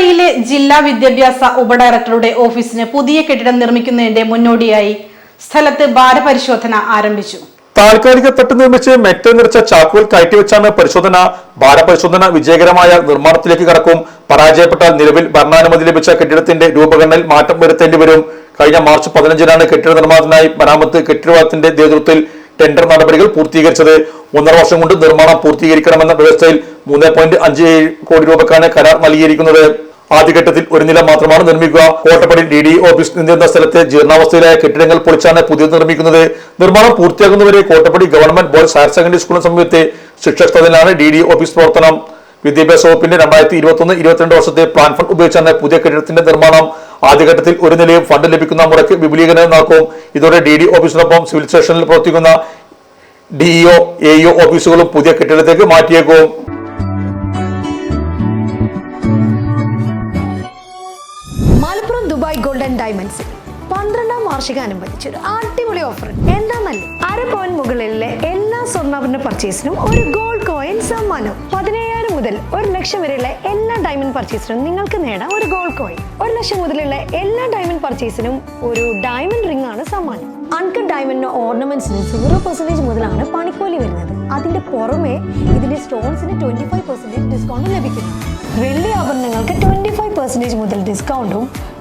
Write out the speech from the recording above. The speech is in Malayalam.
കോട്ടപ്പടിയിലെ ജില്ലാ വിദ്യാഭ്യാസ ഉപഡയറക്ടറുടെ ഓഫീസിന് പുതിയ കെട്ടിടം നിർമ്മിക്കുന്നതിന്റെ മുന്നോടിയായി സ്ഥലത്ത് ഭാരപരിശോധന ആരംഭിച്ചു. താൽക്കാലിക തട്ട് നിർമ്മിച്ച് മെറ്റൽ നിറച്ച ചാക്കുകൾ കയറ്റിവെച്ചാണ് പരിശോധന. ഭാരപരിശോധന വിജയകരമായ നിർമ്മാണത്തിലേക്ക് കടക്കും. പരാജയപ്പെട്ടാൽ നിലവിൽ ഭരണാനുമതി ലഭിച്ച കെട്ടിടത്തിന്റെ രൂപഘടനയിൽ മാറ്റം വരുത്തേണ്ടി വരും. കഴിഞ്ഞ മാർച്ച് പതിനഞ്ചിനാണ് കെട്ടിട നിർമ്മാണത്തിനായി മരാമത്ത് കെട്ടിടത്തിന്റെ നേതൃത്വത്തിൽ ടെൻഡർ നടപടികൾ പൂർത്തീകരിച്ചത്. ഒന്നര വർഷം കൊണ്ട് നിർമ്മാണം പൂർത്തീകരിക്കണമെന്ന വ്യവസ്ഥയിൽ മൂന്ന് പോയിന്റ് അഞ്ച് കോടി രൂപക്കാണ് കരാർ നൽകിയിരിക്കുന്നത്. ആദ്യഘട്ടത്തിൽ ഒരു നില മാത്രമാണ് നിർമ്മിക്കുക. കോട്ടപ്പടി ഡി ഡി ഓഫീസ് നിന്നിരുന്ന സ്ഥലത്തെ ജീർണാവസ്ഥയിലായ കെട്ടിടങ്ങൾ പൊളിച്ചാണ് പുതിയത് നിർമ്മിക്കുന്നത്. നിർമ്മാണം പൂർത്തിയാകുന്നവരെ Kottappadi government boys higher secondary സ്കൂളിന് സമീപത്തെ ശിക്ഷസ്ഥലിലാണ് ഡി ഡി ഓഫീസ് പ്രവർത്തനം. വിദ്യാഭ്യാസ വകുപ്പിന്റെ രണ്ടായിരത്തി ഇരുപത്തൊന്ന് ഇരുപത്തിരണ്ട് വർഷത്തെ പ്ലാൻ ഫണ്ട് ഉപയോഗിച്ചാണ് പുതിയ കെട്ടിടത്തിന്റെ നിർമ്മാണം. ആദ്യഘട്ടത്തിൽ ഒരു നിലയും ഫണ്ട് ലഭിക്കുന്ന മുറയ്ക്ക് വിപുലീകരണം നടക്കും. ഇതോടെ ഡി ഡി ഓഫീസിനൊപ്പം സിവിൽ സ്റ്റേഷനിൽ പ്രവർത്തിക്കുന്ന D E O A E O ഓഫീസുകളും പുതിയ കെട്ടിടത്തേക്ക് മാറ്റിയേക്കും. മലപ്പുറം ദുബായ് ഗോൾഡൻ ഡയമണ്ട്സ് പന്ത്രണ്ടാം വാർഷികാനുബന്ധിച്ച് ഒരു അടിപൊളി ഓഫർ എന്താന്നല്ലേ അര പോയിന്റ് മുകളിലെ എല്ലാ സ്വർണാഭരണ പർച്ചേസിനും ഒരു ഗോൾഡ് കോയിൻ സമ്മാനം. പതിനേഴായിരം മുതൽ ഒരു ലക്ഷം വരെയുള്ള എല്ലാ ഡയമണ്ട് പർച്ചേസിനും നിങ്ങൾക്ക് നേടാം ഒരു ഗോൾഡ് കോയിൻ ഒരു ലക്ഷം മുതലുള്ള എല്ലാ ഡയമണ്ട് പർച്ചേസിനും ഒരു ഡയമണ്ട് റിംഗ് ആണ് സമ്മാനം. അൺകട്ട് ഡയമണ്ട് ഓർണമെന്റ്സിന് സീറോ പെർസെന്റേജ് മുതലാണ് പണിക്കൂലി വരുന്നത്. അതിന്റെ പുറമെ ഇതിന്റെ സ്റ്റോൺസിന് ട്വന്റി ഫൈവ് പെർസെന്റേജ് ഡിസ്കൗണ്ട് ലഭിക്കുന്നു. വെള്ളി ആഭരണങ്ങൾക്ക് ട്വന്റി ഫൈവ് പെർസെന്റേജ് മുതൽ ഡിസ്കൗണ്ടും